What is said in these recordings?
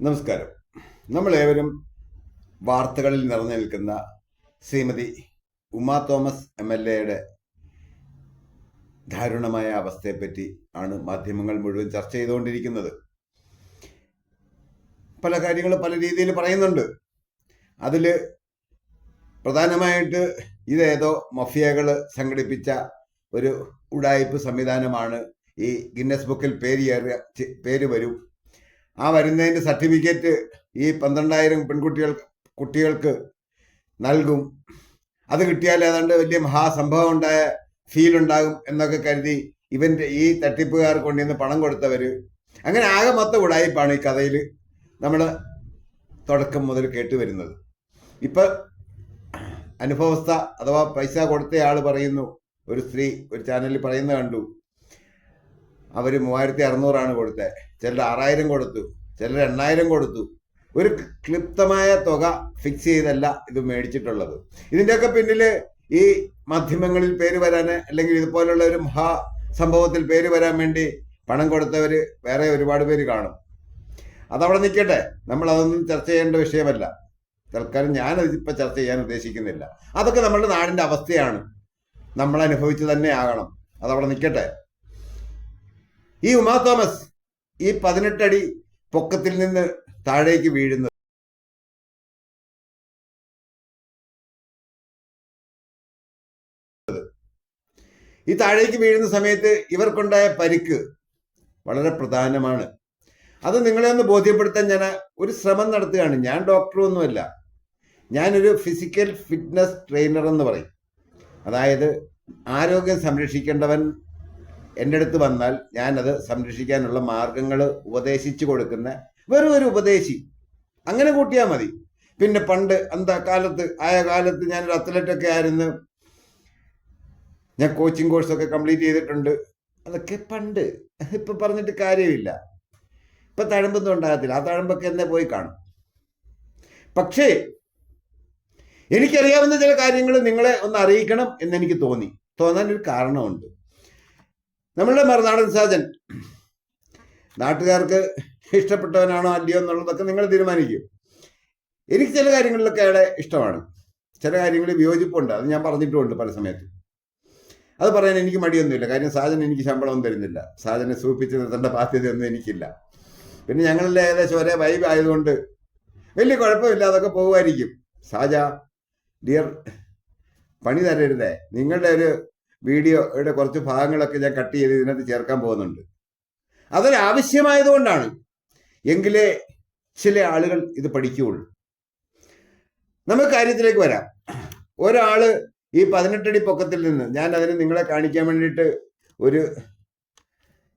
നമസ്കാരം. നമ്മളേവരും വാർത്തകളിൽ നിറഞ്ഞു നിൽക്കുന്ന Shrimati Uma Thomas M L എയുടെ ദാരുണമായ അവസ്ഥയെപ്പറ്റി ആണ് മാധ്യമങ്ങൾ മുഴുവൻ ചർച്ച ചെയ്തുകൊണ്ടിരിക്കുന്നത്. പല കാര്യങ്ങൾ പല രീതിയിൽ പറയുന്നുണ്ട്. അതിൽ പ്രധാനമായിട്ട് ഇതേതോ മഫിയകൾ സംഘടിപ്പിച്ച ഒരു ഉടായ്പ് സംവിധാനമാണ് ഈ ഗിന്നസ് ബുക്കിൽ പേര് പേര് വരും. ആ വരുന്നതിന്റെ സർട്ടിഫിക്കറ്റ് ഈ പന്ത്രണ്ടായിരം പെൺകുട്ടികൾ കുട്ടികൾക്ക് നൽകും. അത് കിട്ടിയാൽ ഏതാണ്ട് വലിയ മഹാസംഭവം ഉണ്ടായ ഫീൽ ഉണ്ടാകും എന്നൊക്കെ കരുതി ഇവന്റെ ഈ തട്ടിപ്പുകാർ കൊണ്ടുവന്ന് പണം കൊടുത്തവർ അങ്ങനെ ആകെ മൊത്തം ഉടായിപ്പാണ് ഈ കഥയിൽ നമ്മൾ തുടക്കം മുതൽ കേട്ടുവരുന്നത് ഇപ്പൊ അനുഭവസ്ഥ അഥവാ പൈസ കൊടുത്തയാൾ പറയുന്നു ഒരു സ്ത്രീ ഒരു ചാനലിൽ പറയുന്നത് കണ്ടു. അവർ മൂവായിരത്തി അറുന്നൂറാണ് കൊടുത്തത് ചിലർ ആറായിരം കൊടുത്തു ചിലർ എണ്ണായിരം കൊടുത്തു. ഒരു ക്ലിപ്തമായ തുക ഫിക്സ് ചെയ്തല്ല ഇത് മേടിച്ചിട്ടുള്ളത്. ഇതിന്റെയൊക്കെ പിന്നിൽ ഈ മാധ്യമങ്ങളിൽ പേര് വരാൻ അല്ലെങ്കിൽ ഇതുപോലുള്ള ഒരു മഹാ സംഭവത്തിൽ പേര് വരാൻ വേണ്ടി പണം കൊടുത്തവർ വേറെ ഒരുപാട് പേര് കാണും. അതവിടെ നിൽക്കട്ടെ നമ്മൾ അതൊന്നും ചർച്ച ചെയ്യേണ്ട വിഷയമല്ല. തൽക്കാലം ഞാനത് ഇപ്പം ചർച്ച ചെയ്യാൻ ഉദ്ദേശിക്കുന്നില്ല. അതൊക്കെ നമ്മുടെ നാടിന്റെ അവസ്ഥയാണ്. നമ്മൾ അനുഭവിച്ചു തന്നെ ആകണം. അതവിടെ നിൽക്കട്ടെ ഈ ഉമാ തോമസ് ഈ പതിനെട്ടടി പൊക്കത്തിൽ നിന്ന് താഴേക്ക് വീഴുന്നത്. ഈ താഴേക്ക് വീഴുന്ന സമയത്ത് ഇവർക്കുണ്ടായ പരിക്ക് വളരെ പ്രധാനമാണ്. അത് നിങ്ങളെ ഒന്ന് ബോധ്യപ്പെടുത്താൻ ഞാൻ ഒരു ശ്രമം നടത്തുകയാണ്. ഞാൻ ഡോക്ടറൊന്നുമല്ല ഞാനൊരു ഫിസിക്കൽ ഫിറ്റ്നസ് ട്രെയിനർ എന്ന് പറയും. അതായത് ആരോഗ്യം സംരക്ഷിക്കേണ്ടവൻ എന്റെ അടുത്ത് വന്നാൽ ഞാനത് സംരക്ഷിക്കാനുള്ള മാർഗങ്ങൾ ഉപദേശിച്ചു കൊടുക്കുന്ന വെറും ഒരു ഉപദേശി. അങ്ങനെ കൂട്ടിയാൽ മതി. പിന്നെ പണ്ട് എന്താ കാലത്ത് ആയ കാലത്ത് ഞാനൊരു അത്ലറ്റൊക്കെ ആയിരുന്നു. ഞാൻ കോച്ചിങ് കോഴ്സൊക്കെ കംപ്ലീറ്റ് ചെയ്തിട്ടുണ്ട്. അതൊക്കെ പണ്ട്. ഇപ്പം പറഞ്ഞിട്ട് കാര്യമില്ല. ഇപ്പം തഴമ്പൊന്നും ഉണ്ടാകത്തില്ല. ആ തഴമ്പൊക്കെ എന്നെ പോയി കാണും. പക്ഷേ എനിക്കറിയാവുന്ന ചില കാര്യങ്ങൾ നിങ്ങളെ ഒന്ന് അറിയിക്കണം എന്നെനിക്ക് തോന്നി. തോന്നാൻ ഒരു കാരണമുണ്ട്. നമ്മളുടെ മറുനാടൻ സാജൻ. നാട്ടുകാർക്ക് ഇഷ്ടപ്പെട്ടവനാണോ അല്ലയോ എന്നുള്ളതൊക്കെ നിങ്ങൾ തീരുമാനിക്കും. എനിക്ക് ചില കാര്യങ്ങളിലൊക്കെ അയാളെ ഇഷ്ടമാണ്. ചില കാര്യങ്ങളിൽ വിയോജിപ്പുണ്ട്. അത് ഞാൻ പറഞ്ഞിട്ടുമുണ്ട് പല സമയത്തും. അത് പറയാൻ എനിക്ക് മടിയൊന്നുമില്ല. കാര്യം സാജൻ എനിക്ക് ശമ്പളമൊന്നും തരുന്നില്ല. സാജനെ സൂപ്പിച്ച് നിർത്തേണ്ട ബാധ്യതയൊന്നും എനിക്കില്ല. പിന്നെ ഞങ്ങളുടെ ഏകദേശം ഒരേ വൈബ് ആയതുകൊണ്ട് വലിയ കുഴപ്പമില്ല. അതൊക്കെ പോകുമായിരിക്കും. സാജ ഡിയർ പണി തരരുതേ. നിങ്ങളുടെ ഒരു വീഡിയോയുടെ കുറച്ച് ഭാഗങ്ങളൊക്കെ ഞാൻ കട്ട് ചെയ്ത് ഇതിനകത്ത് ചേർക്കാൻ പോകുന്നുണ്ട്. അതൊരാവശ്യമായതുകൊണ്ടാണ് എങ്കിലേ ചില ആളുകൾ ഇത് പഠിക്കുകയുള്ളൂ. നമുക്ക് കാര്യത്തിലേക്ക് വരാം. ഒരാൾ ഈ പതിനെട്ടടി പൊക്കത്തിൽ നിന്ന് ഞാൻ അതിന് നിങ്ങളെ കാണിക്കാൻ വേണ്ടിയിട്ട് ഒരു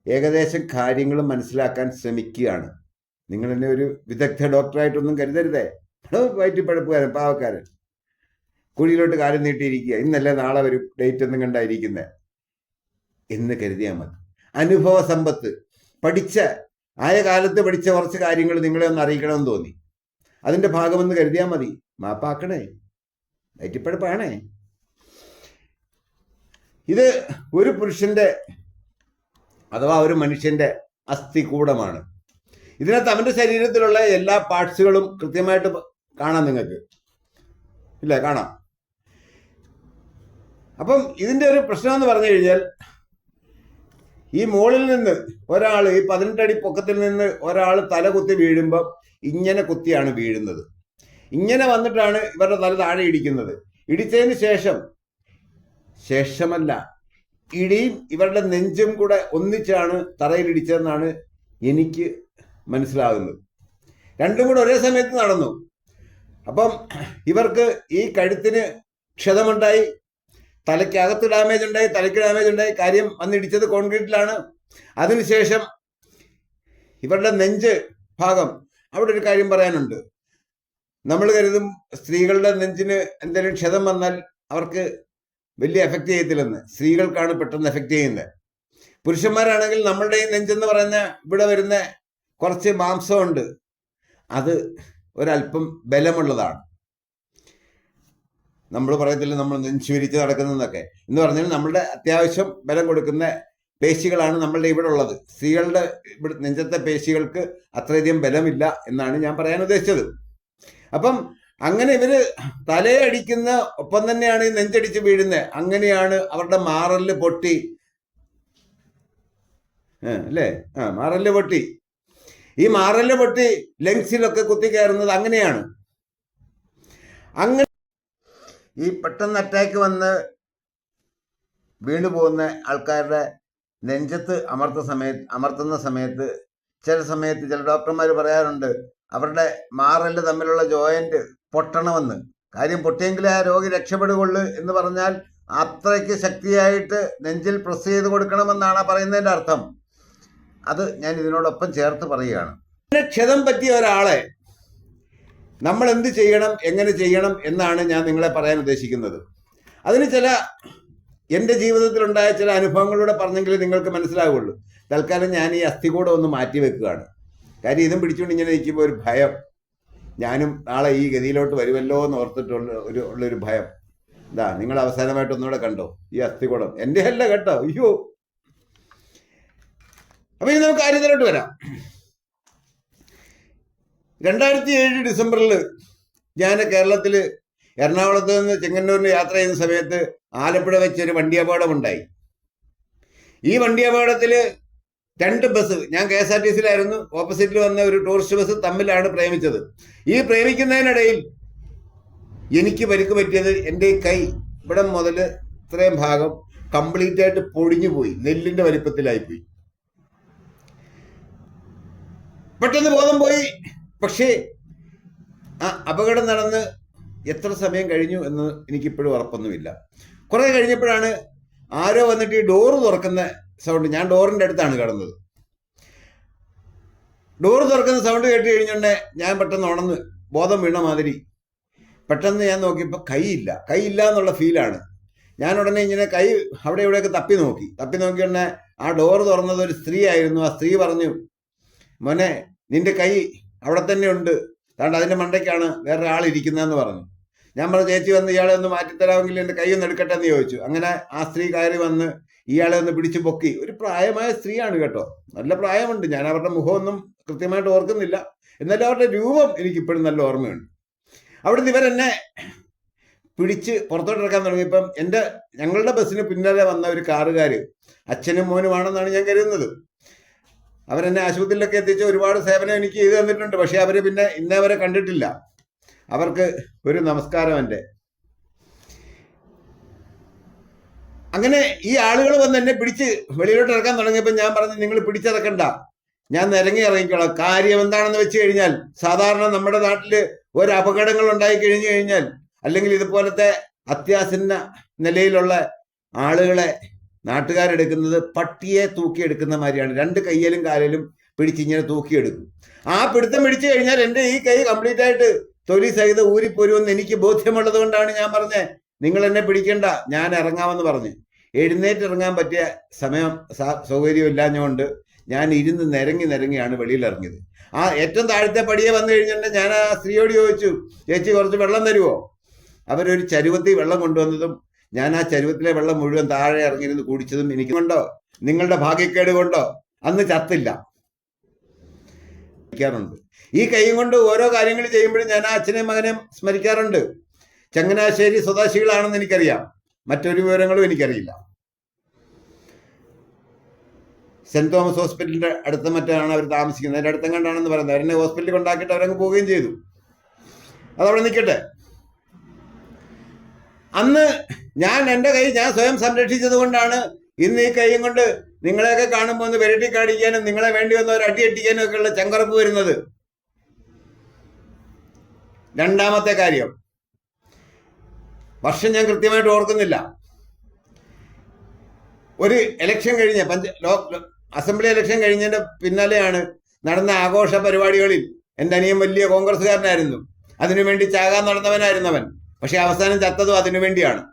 ഏകദേശം കാര്യങ്ങൾ മനസ്സിലാക്കാൻ ശ്രമിക്കുകയാണ്. നിങ്ങൾ എന്നെ ഒരു വിദഗ്ധ ഡോക്ടറായിട്ടൊന്നും കരുതരുതേ. വയറ്റിപ്പഴപ്പുകാരൻ പാവക്കാരൻ. കുഴിയിലോട്ട് കാലം നീട്ടിയിരിക്കുക. ഇന്നല്ലേ നാളെ വരും ഡേറ്റ് ഒന്നും കണ്ടായിരിക്കുന്നത് എന്ന് കരുതിയാൽ മതി. അനുഭവ സമ്പത്ത്. പഠിച്ച ആയ കാലത്ത് പഠിച്ച കുറച്ച് കാര്യങ്ങൾ നിങ്ങളെ ഒന്ന് അറിയിക്കണമെന്ന് തോന്നി. അതിന്റെ ഭാഗമെന്ന് കരുതിയാൽ മതി. മാപ്പാക്കണേ. വയറ്റിപ്പഴപ്പാണേ ഇത് ഒരു പുരുഷന്റെ അഥവാ ഒരു മനുഷ്യന്റെ അസ്ഥികൂടമാണ്. ഇതിനകത്ത് അവന്റെ ശരീരത്തിലുള്ള എല്ലാ പാർട്സുകളും കൃത്യമായിട്ട് കാണാം നിങ്ങൾക്ക്. ഇല്ല? കാണാം. അപ്പം ഇതിന്റെ ഒരു പ്രശ്നം എന്ന് പറഞ്ഞു കഴിഞ്ഞാൽ ഈ മുകളിൽ നിന്ന് ഒരാൾ ഈ പതിനെട്ടടി പൊക്കത്തിൽ നിന്ന് ഒരാൾ തല കുത്തി വീഴുമ്പോൾ ഇങ്ങനെ കുത്തിയാണ് വീഴുന്നത്. ഇങ്ങനെ വന്നിട്ടാണ് ഇവരുടെ തല താഴെ ഇടിക്കുന്നത്. ഇടിച്ചതിന് ശേഷം ശേഷമല്ല ഇടിയും ഇവരുടെ നെഞ്ചും കൂടെ ഒന്നിച്ചാണ് തറയിൽ ഇടിച്ചതെന്നാണ് എനിക്ക് മനസ്സിലാകുന്നത്. രണ്ടും കൂടെ ഒരേ സമയത്ത് നടന്നു. അപ്പം ഇവർക്ക് ഈ കഴുത്തിന് ക്ഷതമുണ്ടായി. തലയ്ക്കകത്ത് ഡാമേജ് ഉണ്ടായി തലയ്ക്ക് ഡാമേജ് ഉണ്ടായി. കാര്യം വന്നിടിച്ചത് കോൺക്രീറ്റിലാണ് അതിനുശേഷം ഇവരുടെ നെഞ്ച് ഭാഗം അവിടെ ഒരു കാര്യം പറയാനുണ്ട്. നമ്മൾ കരുതും സ്ത്രീകളുടെ നെഞ്ചിന് എന്തെങ്കിലും ക്ഷതം വന്നാൽ അവർക്ക് വലിയ എഫക്റ്റ് ചെയ്യത്തില്ലെന്ന്. സ്ത്രീകൾക്കാണ് പെട്ടെന്ന് എഫക്റ്റ് ചെയ്യുന്നത്. പുരുഷന്മാരാണെങ്കിൽ നമ്മളുടെ ഈ നെഞ്ചെന്ന് പറയുന്ന ഇവിടെ വരുന്ന കുറച്ച് മാംസമുണ്ട്. അത് ഒരല്പം ബലമുള്ളതാണ്. നമ്മൾ പറയത്തില്ല നമ്മൾ നെഞ്ചുവിരിച്ച് നടക്കുന്നതെന്നൊക്കെ എന്ന് പറഞ്ഞാൽ നമ്മളുടെ അത്യാവശ്യം ബലം കൊടുക്കുന്ന പേശികളാണ് നമ്മളുടെ ഇവിടെ ഉള്ളത്. സ്ത്രീകളുടെ ഇവിടെ നെഞ്ചത്തെ പേശികൾക്ക് അത്രയധികം ബലമില്ല എന്നാണ് ഞാൻ പറയാൻ ഉദ്ദേശിച്ചത്. അപ്പം അങ്ങനെ ഇവർ തലയടിക്കുന്ന ഒപ്പം തന്നെയാണ് ഈ നെഞ്ചടിച്ച് വീഴുന്നത് അങ്ങനെയാണ് അവരുടെ മാറൽ പൊട്ടി. അല്ലേ? ആ മാറൽ പൊട്ടി. ഈ മാറൽ പൊട്ടി ലങ്സിലൊക്കെ കുത്തി കയറുന്നത് അങ്ങനെയാണ്. അങ്ങനെ ഈ പെട്ടെന്ന് അറ്റാക്ക് വന്ന് വീണു പോകുന്ന ആൾക്കാരുടെ നെഞ്ചത്ത് അമർത്ത സമയത്ത് അമർത്തുന്ന സമയത്ത് ചില സമയത്ത് ചില ഡോക്ടർമാർ പറയാറുണ്ട് അവരുടെ മാറൽ തമ്മിലുള്ള ജോയിന്റ് പൊട്ടണമെന്ന്. കാര്യം പൊട്ടിയെങ്കിൽ ആ രോഗി രക്ഷപ്പെടുകയുള്ളൂ എന്ന് പറഞ്ഞാൽ അത്രയ്ക്ക് ശക്തിയായിട്ട് നെഞ്ചിൽ പ്രസ് ചെയ്ത് കൊടുക്കണമെന്നാണ് പറയുന്നതിന്റെ അർത്ഥം. അത് ഞാൻ ഇതിനോടൊപ്പം ചേർത്ത് പറയുകയാണ്. ക്ഷതം പറ്റിയ ഒരാളെ നമ്മൾ എന്ത് ചെയ്യണം എങ്ങനെ ചെയ്യണം എന്നാണ് ഞാൻ നിങ്ങളെ പറയാൻ ഉദ്ദേശിക്കുന്നത്. അതിന് ചില എന്റെ ജീവിതത്തിലുണ്ടായ ചില അനുഭവങ്ങളിലൂടെ പറഞ്ഞെങ്കിൽ നിങ്ങൾക്ക് മനസ്സിലാവുള്ളൂ. തൽക്കാലം ഞാൻ ഈ അസ്ഥികൂടം ഒന്ന് മാറ്റി വെക്കുകയാണ്. കാര്യം ഇതും പിടിച്ചുകൊണ്ട് ഇങ്ങനെ നിൽക്കുമ്പോൾ ഒരു ഭയം. ഞാനും നാളെ ഈ ഗതിയിലോട്ട് വരുമല്ലോ എന്ന് ഓർത്തിട്ടുള്ള ഒരു ഉള്ളൊരു ഭയം. ഇതാ നിങ്ങൾ അവസാനമായിട്ട് ഒന്നുകൂടെ കണ്ടോ? ഈ അസ്ഥികൂടം. എന്റെ അല്ല കേട്ടോ. അയ്യോ. അപ്പൊ ഇനി നമുക്ക് കാര്യത്തിലോട്ട് വരാം. രണ്ടായിരത്തി ഏഴ് ഡിസംബറിൽ ഞാൻ കേരളത്തിൽ എറണാകുളത്ത് നിന്ന് ചെങ്ങന്നൂരിന് യാത്ര ചെയ്യുന്ന സമയത്ത് ആലപ്പുഴ വെച്ചൊരു വണ്ടി അപകടമുണ്ടായി ഈ വണ്ടി അപകടത്തിൽ രണ്ട് ബസ് ഞാൻ കെ എസ് ആർ ടി സിയിലായിരുന്നു ഓപ്പോസിറ്റിൽ വന്ന ഒരു ടൂറിസ്റ്റ് ബസ് തമ്മിലാണ് പ്രേമിച്ചത്. ഈ പ്രേമിക്കുന്നതിനിടയിൽ എനിക്ക് പരിക്ക് പറ്റിയത് എന്റെ കൈ ഇവിടെ മുതൽ ഇത്രയും ഭാഗം കംപ്ലീറ്റ് ആയിട്ട് പൊടിഞ്ഞു പോയി നെല്ലിന്റെ വലിപ്പത്തിലായിപ്പോയി. പെട്ടെന്ന് ബോധം പോയി. പക്ഷേ ആ അപകടം നടന്ന് എത്ര സമയം കഴിഞ്ഞു എന്ന് എനിക്കിപ്പോഴും ഉറപ്പൊന്നുമില്ല. കുറെ കഴിഞ്ഞപ്പോഴാണ് ആരോ വന്നിട്ട് ഈ ഡോറ് തുറക്കുന്ന സൗണ്ട് ഞാൻ ഡോറിന്റെ അടുത്താണ് കിടന്നത്. ഡോറ് തുറക്കുന്ന സൗണ്ട് കേട്ട് കഴിഞ്ഞുണ്ടേ ഞാൻ പെട്ടെന്ന് ഉണന്ന് ബോധം വീണ മാതിരി പെട്ടെന്ന് ഞാൻ നോക്കിയപ്പോൾ കൈയില്ല. കൈയില്ല എന്നുള്ള ഫീലാണ് ഞാൻ ഉടനെ ഇങ്ങനെ കൈ അവിടെ ഇവിടെയൊക്കെ തപ്പി നോക്കി. തപ്പി നോക്കിയുണ്ടെ ആ ഡോറ് തുറന്നത് ഒരു സ്ത്രീ ആയിരുന്നു. ആ സ്ത്രീ പറഞ്ഞു മോനെ നിന്റെ കൈ അവിടെ തന്നെ ഉണ്ട്. അതുകൊണ്ട് അതിന്റെ മണ്ടയ്ക്കാണ് വേറെ ആൾ ഇരിക്കുന്നതെന്ന് പറഞ്ഞു. ഞാൻ പറഞ്ഞു ചേച്ചി വന്ന് ഇയാളെ ഒന്ന് മാറ്റിത്തരാമെങ്കിൽ എന്റെ കൈ ഒന്ന് എടുക്കട്ടെ എന്ന് ചോദിച്ചു. അങ്ങനെ ആ സ്ത്രീ കയറി വന്ന് ഇയാളെ ഒന്ന് പിടിച്ച് പൊക്കി. ഒരു പ്രായമായ സ്ത്രീയാണ് കേട്ടോ. നല്ല പ്രായമുണ്ട്. ഞാൻ അവരുടെ മുഖമൊന്നും കൃത്യമായിട്ട് ഓർക്കുന്നില്ല. എന്നാലും അവരുടെ രൂപം എനിക്ക് ഇപ്പോഴും നല്ല ഓർമ്മയുണ്ട്. അവിടുന്ന് ഇവരെന്നെ പിടിച്ച് പുറത്തോട്ട് ഇറക്കാൻ തുടങ്ങിയപ്പം എന്റെ ഞങ്ങളുടെ ബസ്സിന് പിന്നാലെ വന്ന ഒരു കാറുകാർ അച്ഛനും മോനുമാണെന്നാണ് ഞാൻ കരുതുന്നത്. അവരെന്നെ ആശുപത്രിയിലൊക്കെ എത്തിച്ച് ഒരുപാട് സേവനം എനിക്ക് ചെയ്തു തന്നിട്ടുണ്ട്. പക്ഷെ അവർ പിന്നെ ഇന്നേ വരെ കണ്ടിട്ടില്ല. അവർക്ക് ഒരു നമസ്കാരം എന്റെ. അങ്ങനെ ഈ ആളുകൾ വന്ന് എന്നെ പിടിച്ച് വെളിയിലോട്ട് ഇറക്കാൻ തുടങ്ങിയപ്പോൾ ഞാൻ പറഞ്ഞു നിങ്ങൾ പിടിച്ചിറക്കണ്ട. ഞാൻ നിരങ്ങി ഇറങ്ങിക്കോളാം. കാര്യം എന്താണെന്ന് വെച്ച് കഴിഞ്ഞാൽ സാധാരണ നമ്മുടെ നാട്ടിൽ ഒരു അപകടങ്ങൾ ഉണ്ടായി കഴിഞ്ഞു കഴിഞ്ഞാൽ അല്ലെങ്കിൽ ഇതുപോലത്തെ അത്യാസന്ന നിലയിലുള്ള ആളുകളെ നാട്ടുകാരെടുക്കുന്നത് പട്ടിയെ തൂക്കിയെടുക്കുന്ന മാതിരിയാണ്. രണ്ട് കയ്യിലും കാലിലും പിടിച്ചിങ്ങനെ തൂക്കിയെടുക്കും. ആ പിടുത്തം പിടിച്ചു കഴിഞ്ഞാൽ എന്റെ ഈ കൈ കംപ്ലീറ്റ് ആയിട്ട് തൊലി സഹിതം ഊരിപ്പോരുമെന്ന് എനിക്ക് ബോധ്യമുള്ളത് കൊണ്ടാണ് ഞാൻ പറഞ്ഞത് നിങ്ങൾ എന്നെ പിടിക്കണ്ട ഞാൻ ഇറങ്ങാമെന്ന് പറഞ്ഞു. എഴുന്നേറ്റ് ഇറങ്ങാൻ പറ്റിയ സമയം സൗകര്യം ഇല്ലാഞ്ഞുകൊണ്ട് ഞാൻ ഇരുന്ന് നിരങ്ങി നിരങ്ങിയാണ് വെളിയിൽ ഇറങ്ങിയത്. ആ ഏറ്റവും താഴത്തെ പടിയെ വന്നു കഴിഞ്ഞിട്ടുണ്ടെങ്കിൽ ഞാൻ ആ സ്ത്രീയോട് ചോദിച്ചു ചേച്ചി കുറച്ച് വെള്ളം തരുമോ അവരൊരു ചരുവത്തിൽ വെള്ളം കൊണ്ടുവന്നതും ഞാൻ ആ ചരുവത്തിലെ വെള്ളം മുഴുവൻ താഴെ ഇറങ്ങിയിരുന്ന് കുടിച്ചതും എനിക്ക് കൊണ്ടോ നിങ്ങളുടെ ഭാഗ്യക്കേട് കൊണ്ടോ? അന്ന് ചത്തില്ല. സ്മരിക്കാറുണ്ട്. ഈ കൈയും കൊണ്ട് ഓരോ കാര്യങ്ങൾ ചെയ്യുമ്പോഴും ഞാൻ ആ അച്ഛനെയും മകനെയും സ്മരിക്കാറുണ്ട്. ചങ്ങനാശ്ശേരി സ്വദേശികളാണെന്ന് എനിക്കറിയാം. മറ്റൊരു വിവരങ്ങളും എനിക്കറിയില്ല. സെന്റ് തോമസ് ഹോസ്പിറ്റലിന്റെ അടുത്ത മറ്റാണ് അവർ താമസിക്കുന്നത്. അതിന്റെ അടുത്തം പറയുന്നത്. അവരെന്നെ ഹോസ്പിറ്റലിൽ കൊണ്ടാക്കിയിട്ട് അവരങ്ങ് പോവുകയും ചെയ്തു. അതവിടെ നിൽക്കട്ടെ. അന്ന് ഞാൻ എന്റെ കൈ ഞാൻ സ്വയം സംരക്ഷിച്ചത് കൊണ്ടാണ് ഇന്ന് ഈ കൈയും കൊണ്ട് നിങ്ങളെയൊക്കെ കാണുമ്പോൾ ഒന്ന് വിരട്ടി കാണിക്കാനും നിങ്ങളെ വേണ്ടി വന്ന ഒരു അടി അടിക്കാനും ഒക്കെ ഉള്ള ചങ്കറപ്പ് വരുന്നത്. രണ്ടാമത്തെ കാര്യം. വർഷം ഞാൻ കൃത്യമായിട്ട് ഓർക്കുന്നില്ല. ഒരു ഇലക്ഷൻ കഴിഞ്ഞ പഞ്ച അസംബ്ലി ഇലക്ഷൻ കഴിഞ്ഞതിന്റെ പിന്നാലെയാണ് നടന്ന ആഘോഷ പരിപാടികളിൽ എന്റെ അനിയൻ വലിയ കോൺഗ്രസ്സുകാരനായിരുന്നു. അതിനുവേണ്ടി ചാകാൻ നടന്നവനായിരുന്നവൻ. പക്ഷെ അവസാനം ചത്തതും അതിനു വേണ്ടിയാണ്.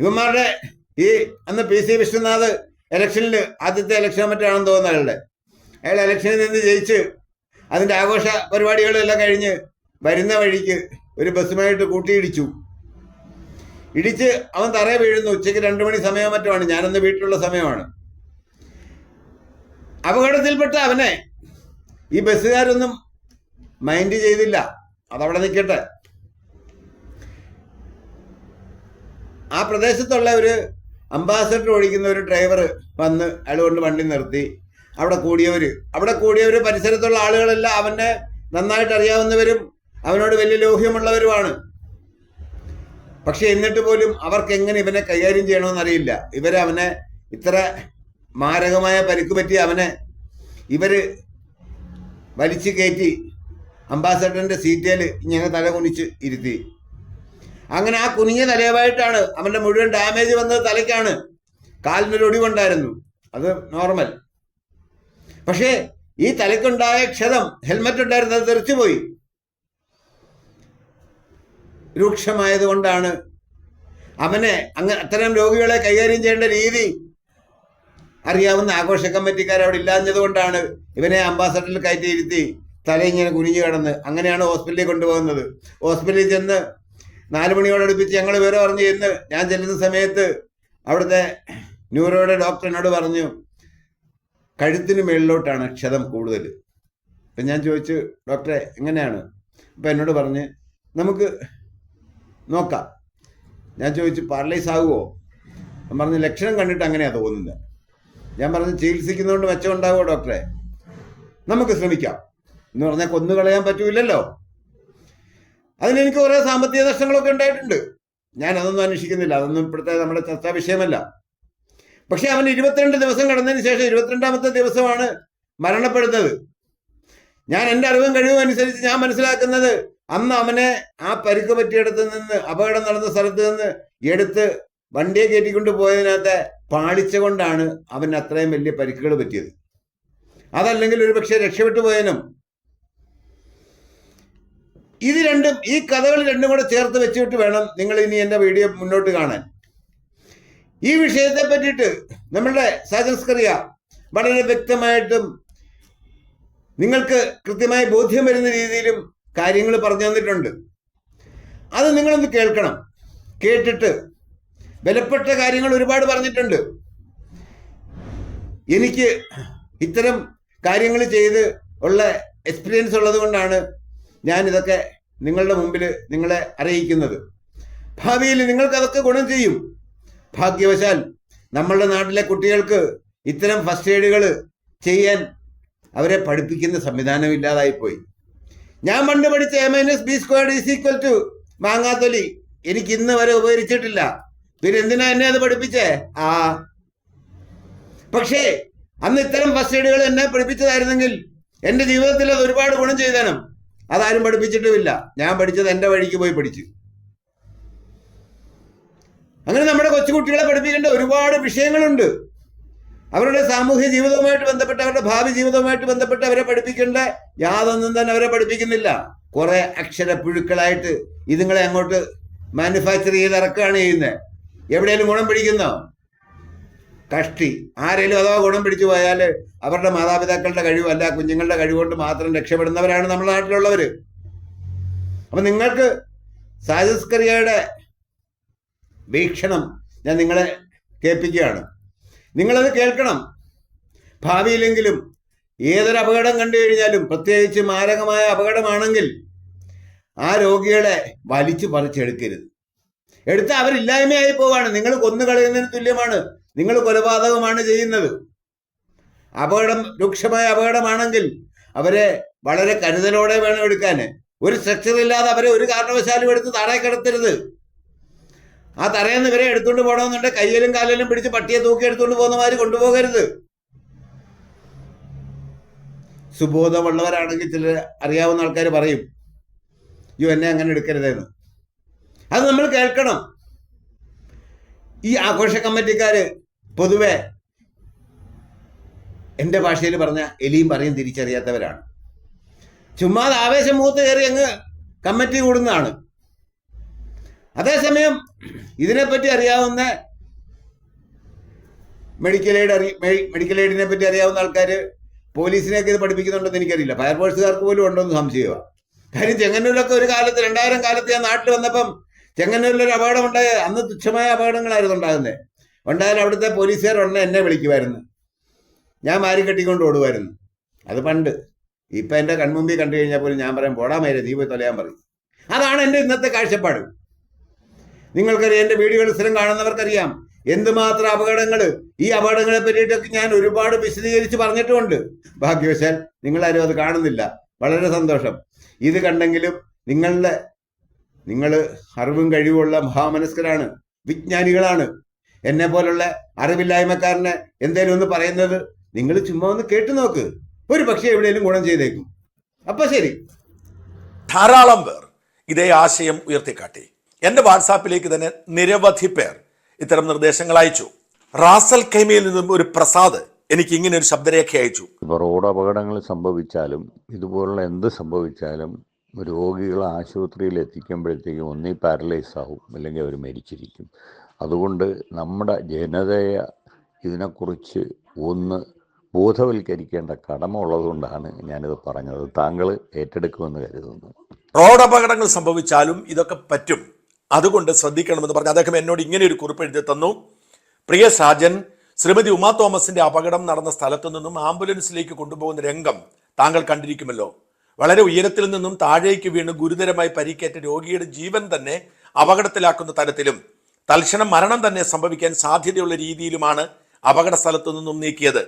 ഇവന്മാരുടെ ഈ അന്ന് പി സി വിശ്വനാഥ് ഇലക്ഷനിൽ ആദ്യത്തെ ഇലക്ഷൻ മറ്റാണെന്ന് തോന്നുന്നു അയാളുടെ. അയാൾ ഇലക്ഷനിൽ നിന്ന് ജയിച്ച് അതിന്റെ ആഘോഷ പരിപാടികളെല്ലാം കഴിഞ്ഞ് വരുന്ന വഴിക്ക് ഒരു ബസ്സുമായിട്ട് കൂട്ടിയിടിച്ചു. ഇടിച്ച് അവൻ തറയെ വീഴുന്നു. ഉച്ചയ്ക്ക് രണ്ടു മണി സമയം മറ്റുമാണ് ഞാനന്ന് വീട്ടിലുള്ള സമയമാണ്. അപകടത്തിൽപ്പെട്ട അവനെ ഈ ബസ്സുകാരൊന്നും മൈൻഡ് ചെയ്തില്ല. അതവിടെ നിൽക്കട്ടെ. ആ പ്രദേശത്തുള്ള ഒരു അംബാസഡർ ഒഴിക്കുന്ന ഒരു ഡ്രൈവർ വന്ന് അയാൾ കൊണ്ട് വണ്ടി നിർത്തി. അവിടെ കൂടിയവർ അവിടെ കൂടിയവർ പരിസരത്തുള്ള ആളുകളെല്ലാം അവനെ നന്നായിട്ട് അറിയാവുന്നവരും അവനോട് വലിയ ലോഹ്യമുള്ളവരുമാണ്. പക്ഷെ എന്നിട്ട് പോലും അവർക്ക് എങ്ങനെ ഇവനെ കൈകാര്യം ചെയ്യണമെന്ന് അറിയില്ല. ഇവരെ അവനെ ഇത്ര മാരകമായ പരിക്ക് പറ്റി അവനെ ഇവർ വലിച്ചു കയറ്റി അംബാസഡറിന്റെ സീറ്റേൽ ഇങ്ങനെ തല കുനിച്ച് ഇരുത്തി. അങ്ങനെ ആ കുനിഞ്ഞ തലയവായിട്ടാണ് അവന്റെ മുഴുവൻ ഡാമേജ് വന്നത് തലയ്ക്കാണ്. കാലിനൊരു ഒടിവുണ്ടായിരുന്നു. അത് നോർമൽ പക്ഷേ ഈ തലയ്ക്കുണ്ടായ ക്ഷതം ഹെൽമറ്റ് ഉണ്ടായിരുന്നത് തെറിച്ചുപോയി. രൂക്ഷമായത് കൊണ്ടാണ് അവനെ അങ്ങനെ അത്തരം രോഗികളെ കൈകാര്യം ചെയ്യേണ്ട രീതി അറിയാവുന്ന ആഘോഷ കമ്മിറ്റിക്കാർ അവിടെ ഇല്ലാഞ്ഞതുകൊണ്ടാണ് ഇവനെ അംബാസഡറിൽ കയറ്റിയിരുത്തി തല ഇങ്ങനെ കുനിഞ്ഞു കിടന്ന് അങ്ങനെയാണ് ഹോസ്പിറ്റലിൽ കൊണ്ടുപോകുന്നത്. ഹോസ്പിറ്റലിൽ ചെന്ന് നാല് മണിയോടടുപ്പിച്ച് ഞങ്ങൾ വിവരം അറിഞ്ഞു ഇന്ന് ഞാൻ ചെല്ലുന്ന സമയത്ത് അവിടുത്തെ ന്യൂറോയുടെ ഡോക്ടറിനോട് പറഞ്ഞു കഴുത്തിന് മേളിലോട്ടാണ് ക്ഷതം കൂടുതൽ അപ്പം ഞാൻ ചോദിച്ചു ഡോക്ടറെ എങ്ങനെയാണ്? അപ്പം എന്നോട് പറഞ്ഞ് നമുക്ക് നോക്കാം. ഞാൻ ചോദിച്ചു പാരലൈസ് ആകുമോ ഞാൻ പറഞ്ഞു ലക്ഷണം കണ്ടിട്ട് അങ്ങനെയാണ് തോന്നുന്നത് ഞാൻ പറഞ്ഞ് ചികിത്സിക്കുന്നതുകൊണ്ട് മെച്ചമുണ്ടാകുമോ ഡോക്ടറെ? നമുക്ക് ശ്രമിക്കാം. എന്ന് പറഞ്ഞാൽ കൊന്നുകളയാൻ പറ്റൂലല്ലോ അതിനെനിക്ക് കുറേ സാമ്പത്തിക നഷ്ടങ്ങളൊക്കെ ഉണ്ടായിട്ടുണ്ട്. ഞാൻ അതൊന്നും അന്വേഷിക്കുന്നില്ല. അതൊന്നും ഇപ്പോഴത്തെ നമ്മുടെ ചർച്ചാ വിഷയമല്ല. പക്ഷെ അവൻ ഇരുപത്തിരണ്ട് ദിവസം കടന്നതിന് ശേഷം ഇരുപത്തിരണ്ടാമത്തെ ദിവസമാണ് മരണപ്പെടുന്നത്. ഞാൻ എന്റെ അറിവും കഴിവും അനുസരിച്ച് ഞാൻ മനസ്സിലാക്കുന്നത് അന്ന് അവനെ ആ പരിക്ക് പറ്റിയിടത്ത് നിന്ന് അപകടം നടന്ന സ്ഥലത്ത് നിന്ന് എടുത്ത് വണ്ടിയെ കയറ്റിക്കൊണ്ട് പോയതിനകത്ത് പാളിച്ച കൊണ്ടാണ് അവന് അത്രയും വലിയ പരിക്കുകൾ പറ്റിയത്. അതല്ലെങ്കിൽ ഒരു പക്ഷേ രക്ഷപ്പെട്ടു പോയനും ഇത് രണ്ടും ഈ കഥകൾ രണ്ടും കൂടെ ചേർത്ത് വെച്ചിട്ട് വേണം നിങ്ങൾ ഇനി എന്റെ വീഡിയോ മുന്നോട്ട് കാണാൻ. ഈ വിഷയത്തെ പറ്റിയിട്ട് നമ്മളുടെ സാജൻസ്കറിയ വളരെ വ്യക്തമായിട്ടും നിങ്ങൾക്ക് കൃത്യമായി ബോധ്യം വരുന്ന രീതിയിലും കാര്യങ്ങൾ പറഞ്ഞു തന്നിട്ടുണ്ട്. അത് നിങ്ങളൊന്ന് കേൾക്കണം. കേട്ടിട്ട് വിലപ്പെട്ട കാര്യങ്ങൾ ഒരുപാട് പറഞ്ഞിട്ടുണ്ട്. എനിക്ക് ഇത്തരം കാര്യങ്ങൾ ചെയ്ത് ഉള്ള എക്സ്പീരിയൻസ് ഉള്ളത് കൊണ്ടാണ് ഞാൻ ഇതൊക്കെ നിങ്ങളുടെ മുമ്പിൽ നിങ്ങളെ അറിയിക്കുന്നത്. ഭാവിയിൽ നിങ്ങൾക്കതൊക്കെ ഗുണം ചെയ്യും. ഭാഗ്യവശാൽ നമ്മളുടെ നാട്ടിലെ കുട്ടികൾക്ക് ഇത്തരം ഫസ്റ്റ് എയ്ഡുകൾ ചെയ്യാൻ അവരെ പഠിപ്പിക്കുന്ന സംവിധാനം ഇല്ലാതായിപ്പോയി. ഞാൻ പണ്ട് പഠിച്ച A minus B squared is equal to മാങ്ങാത്തൊലി എനിക്ക് ഇന്ന് വരെ ഉപകരിച്ചിട്ടില്ല. പിന്നെ എന്തിനാ എന്നെ അത് പഠിപ്പിച്ചേ? ആ. പക്ഷേ അന്ന് ഇത്തരം ഫസ്റ്റ് എയ്ഡുകൾ എന്നെ പഠിപ്പിച്ചതായിരുന്നെങ്കിൽ എന്റെ ജീവിതത്തിൽ അത് ഒരുപാട് ഗുണം ചെയ്തേനും. അതാരും പഠിപ്പിച്ചിട്ടുമില്ല. ഞാൻ പഠിച്ചത് എന്റെ വഴിക്ക് പോയി പഠിച്ചു. അങ്ങനെ നമ്മുടെ കൊച്ചുകുട്ടികളെ പഠിപ്പിക്കേണ്ട ഒരുപാട് വിഷയങ്ങളുണ്ട്. അവരുടെ സാമൂഹ്യ ജീവിതവുമായിട്ട് ബന്ധപ്പെട്ട് അവരുടെ ഭാവി ജീവിതവുമായിട്ട് ബന്ധപ്പെട്ട് അവരെ പഠിപ്പിക്കേണ്ട യാതൊന്നും തന്നെ അവരെ പഠിപ്പിക്കുന്നില്ല. കുറെ അക്ഷരപ്പുഴുക്കളായിട്ട് ഇതുങ്ങളെ അങ്ങോട്ട് മാനുഫാക്ചർ ചെയ്ത് ഇറക്കുകയാണ് ചെയ്യുന്നത്. എവിടെയെങ്കിലും ഗുണം പിടിക്കുന്നോ? കഷ്ടി. ആരെങ്കിലും അഥവാ ഗുണം പിടിച്ചു പോയാൽ അവരുടെ മാതാപിതാക്കളുടെ കഴിവ് അല്ല കുഞ്ഞുങ്ങളുടെ കഴിവുകൊണ്ട് മാത്രം രക്ഷപ്പെടുന്നവരാണ് നമ്മുടെ നാട്ടിലുള്ളവർ അപ്പൊ നിങ്ങൾക്ക് സാജസ്കറിയയുടെ വീക്ഷണം ഞാൻ നിങ്ങളെ കേൾപ്പിക്കുകയാണ്. നിങ്ങളത് കേൾക്കണം. ഭാവിയിലെങ്കിലും ഏതൊരു അപകടം കണ്ടു കഴിഞ്ഞാലും പ്രത്യേകിച്ച് മാരകമായ അപകടമാണെങ്കിൽ ആ രോഗികളെ വലിച്ചു പറിച്ചെടുക്കരുത്. എടുത്ത അവരില്ലായ്മയായി പോവാണ്. നിങ്ങൾ കൊന്നു കളയുന്നതിന് തുല്യമാണ്. നിങ്ങൾ കൊലപാതകമാണ് ചെയ്യുന്നത്. അപകടം രൂക്ഷമായ അപകടമാണെങ്കിൽ അവരെ വളരെ കരുതലോടെ വേണം എടുക്കാൻ. ഒരു സ്ട്രക്ചർ ഇല്ലാതെ അവരെ ഒരു കാരണവശാലും എടുത്ത് തറയെ കിടത്തരുത്. ആ തറയെന്ന് ഇവരെ എടുത്തുകൊണ്ട് പോകണമെന്നുണ്ടെങ്കിൽ കയ്യിലും കാലിലും പിടിച്ച് പട്ടിയെ തൂക്കി എടുത്തുകൊണ്ട് പോകുന്ന മാതിരി കൊണ്ടുപോകരുത്. സുബോധമുള്ളവരാണെങ്കിൽ ചില അറിയാവുന്ന ആൾക്കാർ പറയും യു എന്നെ അങ്ങനെ എടുക്കരുതെന്ന്. അത് നമ്മൾ കേൾക്കണം. ഈ ആഘോഷ കമ്മിറ്റിക്കാര് പൊതുവെ എന്റെ ഭാഷയിൽ പറഞ്ഞ എലിയും പറയും തിരിച്ചറിയാത്തവരാണ്. ചുമ്മാ ആവേശം മൂത്ത് കയറി അങ്ങ് കമ്മിറ്റി കൂടുന്നതാണ്. അതേസമയം ഇതിനെപ്പറ്റി അറിയാവുന്ന മെഡിക്കൽ എയ്ഡ് അറി മെഡിക്കൽ എയ്ഡിനെ പറ്റി അറിയാവുന്ന ആൾക്കാർ പോലീസിനെയൊക്കെ ഇത് പഠിപ്പിക്കുന്നുണ്ടെന്ന് എനിക്കറിയില്ല. ഫയർഫോഴ്സുകാർക്ക് പോലും ഉണ്ടോ എന്ന് സംശയമാണ് കാര്യം ചെങ്ങന്നൂരിലൊക്കെ ഒരു കാലത്ത് രണ്ടായിരം കാലത്ത് ഞാൻ നാട്ടിൽ വന്നപ്പം ചെങ്ങന്നൂരിലൊരു അപകടം ഉണ്ടായ അന്ന് തുച്ഛമായ അപകടങ്ങളായിരുന്നു ഉണ്ടാകുന്നത്. ഉണ്ടായാൽ അവിടുത്തെ പോലീസുകാർ ഉടനെ എന്നെ വിളിക്കുമായിരുന്നു. ഞാൻ മാരി കെട്ടിക്കൊണ്ട് ഓടുമായിരുന്നു. അത് പണ്ട്. ഇപ്പം എന്റെ കൺമുമ്പിൽ കണ്ടു കഴിഞ്ഞാൽ പോലും ഞാൻ പറയാം പോടാ മേരെ നീ തൊലയാൻ പറയും. അതാണ് എന്റെ ഇന്നത്തെ കാഴ്ചപ്പാട്. നിങ്ങൾക്കറിയാം എന്റെ വീഡിയോകൾ സ്ഥിരം കാണുന്നവർക്കറിയാം എന്തുമാത്രം അപകടങ്ങൾ ഈ അപകടങ്ങളെ പറ്റിയിട്ടൊക്കെ ഞാൻ ഒരുപാട് വിശദീകരിച്ച് പറഞ്ഞിട്ടുമുണ്ട്. ഭാഗ്യവശാൽ നിങ്ങളാരും അത് കാണുന്നില്ല. വളരെ സന്തോഷം. ഇത് കണ്ടെങ്കിലും നിങ്ങളുടെ നിങ്ങൾ അറിവും കഴിവുള്ള മഹാമനസ്കരാണ് വിജ്ഞാനികളാണ്. എന്നെ പോലുള്ള അറിവില്ലായ്മക്കാരനെ എന്തേലും ഒന്ന് പറയുന്നത്? നിങ്ങൾ ചുമ്മാ ഒന്ന് കേട്ടു നോക്ക്. ഒരു പക്ഷേ എവിടെയെങ്കിലും ഗുണം ചെയ്തേക്കും. അപ്പൊ ശരി. ധാരാളം പേർ ഇതേ ആശയം ഉയർത്തിക്കാട്ടി. എന്റെ വാട്സാപ്പിലേക്ക് തന്നെ നിരവധി പേർ ഇത്തരം നിർദ്ദേശങ്ങൾ അയച്ചു. റാസൽ കൈമയിൽ നിന്നും ഒരു പ്രസാദ് എനിക്ക് ഇങ്ങനെ ഒരു ശബ്ദരേഖ അയച്ചു. ഇപ്പോൾ റോഡ് അപകടങ്ങൾ സംഭവിച്ചാലും ഇതുപോലുള്ള എന്ത് സംഭവിച്ചാലും രോഗികൾ ആശുപത്രിയിൽ എത്തിക്കുമ്പോഴത്തേക്കും ഒന്നീ പാരലൈസ് ആവും അല്ലെങ്കിൽ അവർ മരിച്ചിരിക്കും. അതുകൊണ്ട് നമ്മുടെ ജനതയെ ഇതിനെക്കുറിച്ച് ഒന്ന് ബോധവൽക്കരിക്കേണ്ട കടമ ഉള്ളതുകൊണ്ടാണ് ഞാനിത് പറഞ്ഞത്. താങ്കൾ ഏറ്റെടുക്കുമെന്ന് കരുതുന്നു. റോഡ് അപകടങ്ങൾ സംഭവിച്ചാലും ഇതൊക്കെ പറ്റും. അതുകൊണ്ട് ശ്രദ്ധിക്കണമെന്ന് പറഞ്ഞു അദ്ദേഹം എന്നോട് ഇങ്ങനെ ഒരു കുറിപ്പ് എഴുതി തന്നു. പ്രിയ സാജൻ ശ്രീമതി ഉമാ തോമസിന്റെ അപകടം നടന്ന സ്ഥലത്തു നിന്നും ആംബുലൻസിലേക്ക് കൊണ്ടുപോകുന്ന രംഗം താങ്കൾ കണ്ടിരിക്കുമല്ലോ. വളരെ ഉയരത്തിൽ നിന്നും താഴേക്ക് വീണ് ഗുരുതരമായി പരിക്കേറ്റ രോഗിയുടെ ജീവൻ തന്നെ അപകടത്തിലാക്കുന്ന തരത്തിലും തൽക്ഷണം മരണം തന്നെ സംഭവിക്കാൻ സാധ്യതയുള്ള രീതിയിലുമാണ് അപകട സ്ഥലത്തു നിന്നും നീക്കിയത്.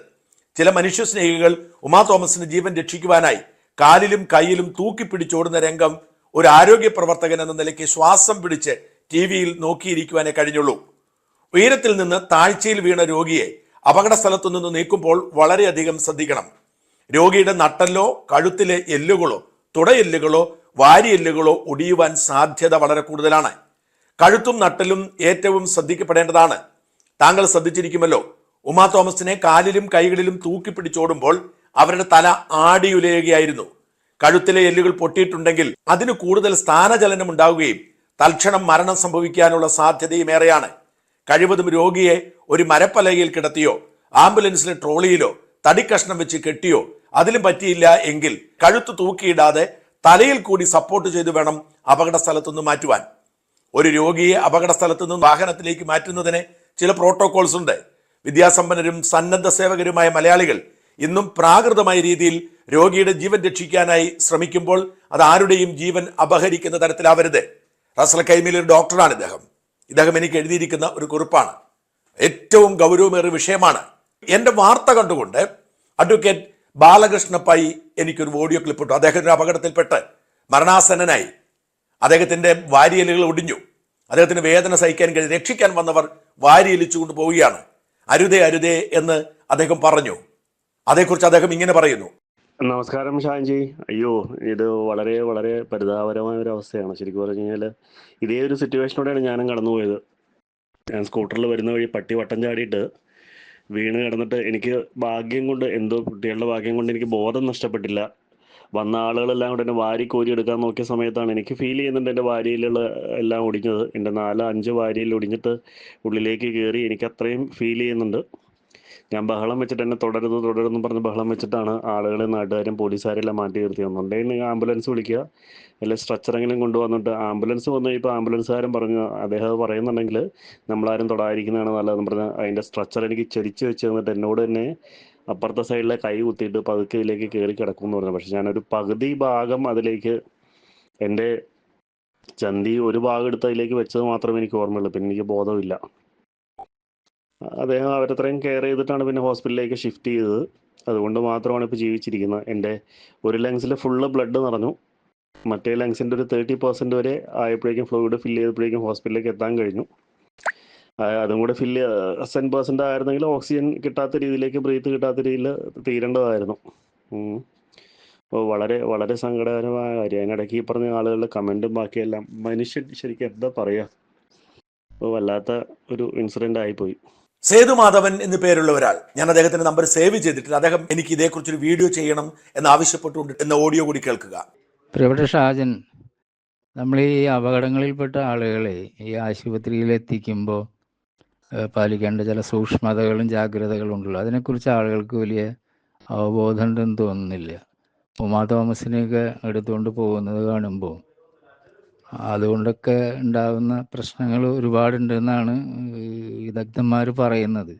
ചില മനുഷ്യസ്നേഹികൾ ഉമാ തോമസിന്റെ ജീവൻ രക്ഷിക്കുവാനായി കാലിലും കയ്യിലും തൂക്കിപ്പിടിച്ചോടുന്ന രംഗം ഒരു ആരോഗ്യ പ്രവർത്തകൻ എന്ന നിലയ്ക്ക് ശ്വാസം പിടിച്ച് ടി വിയിൽ നോക്കിയിരിക്കുവാനേ കഴിഞ്ഞുള്ളൂ. ഉയരത്തിൽ നിന്ന് താഴ്ചയിൽ വീണ രോഗിയെ അപകട സ്ഥലത്തു നിന്ന് നീക്കുമ്പോൾ വളരെയധികം ശ്രദ്ധിക്കണം. രോഗിയുടെ നട്ടല്ലോ കഴുത്തിലെ എല്ലുകളോ തുടയെല്ലുകളോ വാരിയെല്ലുകളോ ഒടിയുവാൻ സാധ്യത വളരെ കൂടുതലാണ്. കഴുത്തും നട്ടലും ഏറ്റവും ശ്രദ്ധിക്കപ്പെടേണ്ടതാണ്. താങ്കൾ ശ്രദ്ധിച്ചിരിക്കുമല്ലോ ഉമാ തോമസിനെ കാലിലും കൈകളിലും തൂക്കി പിടിച്ചോടുമ്പോൾ അവരുടെ തല ആടിയുലയുകയായിരുന്നു. കഴുത്തിലെ എല്ലുകൾ പൊട്ടിയിട്ടുണ്ടെങ്കിൽ അതിന് കൂടുതൽ സ്ഥാനചലനം ഉണ്ടാവുകയും തൽക്ഷണം മരണം സംഭവിക്കാനുള്ള സാധ്യതയും ഏറെയാണ്. കഴിവതും രോഗിയെ ഒരു മരപ്പലകയിൽ കിടത്തിയോ ആംബുലൻസിലെ ട്രോളിയിലോ തടിക്കഷ്ണം വെച്ച് കെട്ടിയോ അതിലും പറ്റിയില്ല എങ്കിൽ കഴുത്ത് തൂക്കിയിടാതെ തലയിൽ കൂടി സപ്പോർട്ട് ചെയ്തു വേണം അപകട സ്ഥലത്തുനിന്ന് മാറ്റുവാൻ. ഒരു രോഗിയെ അപകട സ്ഥലത്തു നിന്ന് വാഹനത്തിലേക്ക് മാറ്റുന്നതിന് ചില പ്രോട്ടോകോൾസ് ഉണ്ട്. വിദ്യാസമ്പന്നരും സന്നദ്ധ സേവകരുമായ മലയാളികൾ ഇന്നും പ്രാകൃതമായ രീതിയിൽ രോഗിയുടെ ജീവൻ രക്ഷിക്കാനായി ശ്രമിക്കുമ്പോൾ അത് ആരുടെയും ജീവൻ അപഹരിക്കുന്ന തരത്തിലാവരുത്. റസൽ കൈമിൽ ഒരു ഡോക്ടറാണ് ഇദ്ദേഹം. ഇദ്ദേഹം എനിക്ക് എഴുതിയിരിക്കുന്ന ഒരു കുറിപ്പാണ്. ഏറ്റവും ഗൗരവമേറിയ വിഷയമാണ്. എന്റെ വാർത്ത കണ്ടുകൊണ്ട് അഡ്വക്കേറ്റ് ബാലകൃഷ്ണ പൈ എനിക്കൊരു ഓഡിയോ ക്ലിപ്പ് ഇട്ടു. അദ്ദേഹം ഒരു അപകടത്തിൽപ്പെട്ട് മരണാസന്നനായി. അദ്ദേഹത്തിന്റെ വാരിയലുകൾ ഒടിഞ്ഞു. അദ്ദേഹത്തിന് വേദന സഹിക്കാൻ കഴിഞ്ഞ് രക്ഷിക്കാൻ വന്നവർ വാരിയലിച്ചുകൊണ്ട് പോവുകയാണ്. അരുതേ അരുതേ എന്ന് അദ്ദേഹം പറഞ്ഞു. അതേക്കുറിച്ച് അദ്ദേഹം ഇങ്ങനെ പറയുന്നു. നമസ്കാരം ഷാൻജി. അയ്യോ ഇത് വളരെ വളരെ പരിതാപകരമായ ഒരു അവസ്ഥയാണ്. ശരിക്കും പറഞ്ഞു കഴിഞ്ഞാൽ ഇതേ ഒരു സിറ്റുവേഷനോടെയാണ് ഞാനും കടന്നുപോയത്. ഞാൻ സ്കൂട്ടറിൽ വരുന്ന വഴി പട്ടി വട്ടം ചാടിയിട്ട് വീണ് കിടന്നിട്ട് എനിക്ക് ഭാഗ്യം കൊണ്ട് എന്തോ കുട്ടികളുടെ ഭാഗ്യം കൊണ്ട് എനിക്ക് ബോധം നഷ്ടപ്പെട്ടില്ല. വന്ന ആളുകളെല്ലാം കൂടെ എന്നെ വാരി കോരി എടുക്കാൻ നോക്കിയ സമയത്താണ് എനിക്ക് ഫീൽ ചെയ്യുന്നുണ്ട് എന്റെ വാരിയിലുള്ള എല്ലാം ഒടിഞ്ഞത്. എന്റെ നാലോ അഞ്ച് വാരിയിൽ ഒടിഞ്ഞിട്ട് ഉള്ളിലേക്ക് കയറി എനിക്ക് അത്രയും ഫീൽ ചെയ്യുന്നുണ്ട്. ഞാൻ ബഹളം വെച്ചിട്ട് എന്നെ തുടരുത് തുടരുതെന്ന് പറഞ്ഞ് ബഹളം വെച്ചിട്ടാണ് ആളുകളെ നാട്ടുകാരും പോലീസുകാരെല്ലാം മാറ്റി നിർത്തി വന്നുണ്ടെങ്കിൽ ആംബുലൻസ് വിളിക്കുക. അല്ലെങ്കിൽ സ്ട്രക്ചറെങ്കിലും കൊണ്ടുവന്നിട്ട് ആംബുലൻസ് വന്നു ഇപ്പോൾ ആംബുലൻസുകാരൻ പറഞ്ഞു അദ്ദേഹം പറയുന്നുണ്ടെങ്കിൽ നമ്മളാരും തൊടാതിരിക്കുന്നതാണ് നല്ലതെന്ന് പറഞ്ഞ് അതിന്റെ സ്ട്രക്ചർ എനിക്ക് ചെരിച്ച് വെച്ച് തന്നിട്ട് എന്നോട് തന്നെ അപ്പുറത്തെ സൈഡിലെ കൈ കുത്തിയിട്ട് പതുക്കെ ഇതിലേക്ക് കയറി കിടക്കും എന്ന് പറഞ്ഞു. പക്ഷെ ഞാനൊരു പകുതി ഭാഗം അതിലേക്ക് എന്റെ ചന്തി ഒരു ഭാഗം എടുത്ത് അതിലേക്ക് വെച്ചത് മാത്രമേ എനിക്ക് ഓർമ്മയുള്ളൂ. പിന്നെ എനിക്ക് ബോധമില്ല. അദ്ദേഹം അവരത്രയും കെയർ ചെയ്തിട്ടാണ് പിന്നെ ഹോസ്പിറ്റലിലേക്ക് ഷിഫ്റ്റ് ചെയ്തത്. അതുകൊണ്ട് മാത്രമാണ് ഇപ്പോൾ ജീവിച്ചിരിക്കുന്നത്. എന്റെ ഒരു ലങ്സിൽ ഫുള്ള് ബ്ലഡ് നിറഞ്ഞു. മറ്റേ ലങ്സിന്റെ ഒരു തേർട്ടി പെർസെന്റ് വരെ ആയപ്പോഴേക്കും ഫ്ലൂയിഡ് ഫില്ല് ചെയ്തപ്പോഴേക്കും ഹോസ്പിറ്റലിലേക്ക് എത്താൻ കഴിഞ്ഞു. അതും കൂടെ ഫില്ല് സെൻ പെർസെന്റ് ആയിരുന്നെങ്കിൽ ഓക്സിജൻ കിട്ടാത്ത രീതിയിലേക്ക് ബ്രീത്ത് കിട്ടാത്ത രീതിയിൽ തീരേണ്ടതായിരുന്നു. അപ്പോൾ വളരെ വളരെ സങ്കടകരമായ കാര്യം. അതിനിടയ്ക്ക് ഈ പറഞ്ഞ ആളുകളുടെ കമന്റും ബാക്കിയെല്ലാം മനുഷ്യൻ ശരിക്കും എന്താ പറയുക അപ്പോൾ വല്ലാത്ത ഒരു ഇൻസിഡന്റ് ആയിപ്പോയി. സേതു മാധവൻ എന്ന് പേരുള്ള ഒരാൾ. ഞാൻ അദ്ദേഹത്തിന്റെ നമ്പർ സേവ് ചെയ്തിട്ടില്ല അദ്ദേഹം എനിക്ക് ഇതേക്കുറിച്ചൊരു വീഡിയോ ചെയ്യണം എന്ന് ആവശ്യപ്പെട്ടുകൊണ്ട് എന്ന ഓഡിയോ കൂടി കേൾക്കുക. ഷാജൻ നമ്മൾ ഈ അപകടങ്ങളിൽപ്പെട്ട ആളുകളെ ഈ ആശുപത്രിയിൽ എത്തിക്കുമ്പോൾ പാലിക്കേണ്ട ചില സൂക്ഷ്മതകളും ജാഗ്രതകളും ഉണ്ടല്ലോ. അതിനെക്കുറിച്ച് ആളുകൾക്ക് വലിയ അവബോധം ഉണ്ടെന്ന് തോന്നുന്നില്ല. ഉമാ തോമസിനെയൊക്കെ എടുത്തുകൊണ്ട് പോകുന്നത് കാണുമ്പോൾ അതുകൊണ്ടൊക്കെ ഉണ്ടാകുന്ന പ്രശ്നങ്ങൾ ഒരുപാടുണ്ടെന്നാണ് വിദഗ്ധന്മാർ പറയുന്നത്.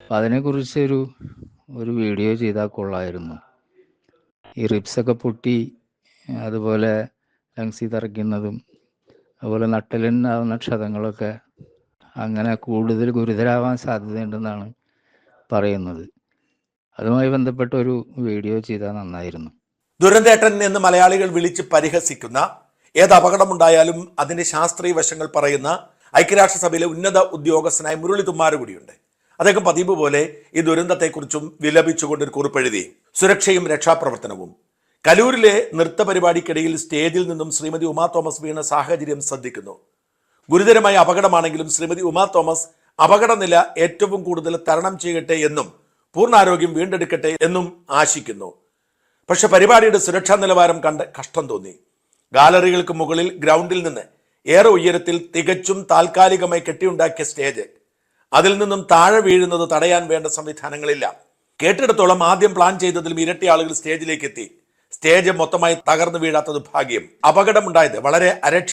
അപ്പം അതിനെക്കുറിച്ച് ഒരു ഒരു വീഡിയോ ചെയ്താൽ കൊള്ളായിരുന്നു. ഈ റിബ്സൊക്കെ പൊട്ടി അതുപോലെ ലങ്സി തറയ്ക്കുന്നതും അതുപോലെ നട്ടലുണ്ടാകുന്ന ക്ഷതങ്ങളൊക്കെ അങ്ങനെ കൂടുതൽ ഗുരുതരാവാൻ സാധ്യതയുണ്ടെന്നാണ് പറയുന്നത്. അതുമായി ബന്ധപ്പെട്ട ഒരു വീഡിയോ ചെയ്താൽ നന്നായിരുന്നു. ദുരന്തേട്ടൻ എന്ന് മലയാളികൾ വിളിച്ച് പരിഹസിക്കുന്ന ഏത് അപകടമുണ്ടായാലും അതിന്റെ ശാസ്ത്രീയ വശങ്ങൾ പറയുന്ന ഐക്യരാഷ്ട്രസഭയിലെ ഉന്നത ഉദ്യോഗസ്ഥനായ മുരളി തുമ്മാരുകൂടിയുണ്ട് അദ്ദേഹം പതിവ് പോലെ ഈ ദുരന്തത്തെക്കുറിച്ചും വിലപിച്ചുകൊണ്ട് ഒരു കുറിപ്പെഴുതി. സുരക്ഷയും രക്ഷാപ്രവർത്തനവും. കലൂരിലെ നൃത്ത പരിപാടിക്കിടയിൽ സ്റ്റേജിൽ നിന്നും ശ്രീമതി ഉമാ തോമസ് വീണ സാഹചര്യം ശ്രദ്ധിക്കുന്നു. ഗുരുതരമായ അപകടമാണെങ്കിലും ശ്രീമതി ഉമാ തോമസ് അപകടനില ഏറ്റവും കൂടുതൽ തരണം ചെയ്യട്ടെ എന്നും പൂർണാരോഗ്യം വീണ്ടെടുക്കട്ടെ എന്നും ആശിക്കുന്നു. പക്ഷെ പരിപാടിയുടെ സുരക്ഷാ നിലവാരം കണ്ട് കഷ്ടം തോന്നി. ഗാലറികൾക്ക് മുകളിൽ ഗ്രൗണ്ടിൽ നിന്ന് ഏറെ ഉയരത്തിൽ തികച്ചും താൽക്കാലികമായി കെട്ടിയുണ്ടാക്കിയ സ്റ്റേജ്. അതിൽ നിന്നും താഴെ വീഴുന്നത് തടയാൻ വേണ്ട സംവിധാനങ്ങളില്ല. കേട്ടിടത്തോളം ആദ്യം പ്ലാൻ ചെയ്തതിലും ഇരട്ടി ആളുകൾ സ്റ്റേജിലേക്ക് എത്തി. സ്റ്റേജ് മൊത്തമായി തകർന്നു വീഴാത്തത് ഭാഗ്യം അപകടമുണ്ടായത് വളരെ അരക്ഷ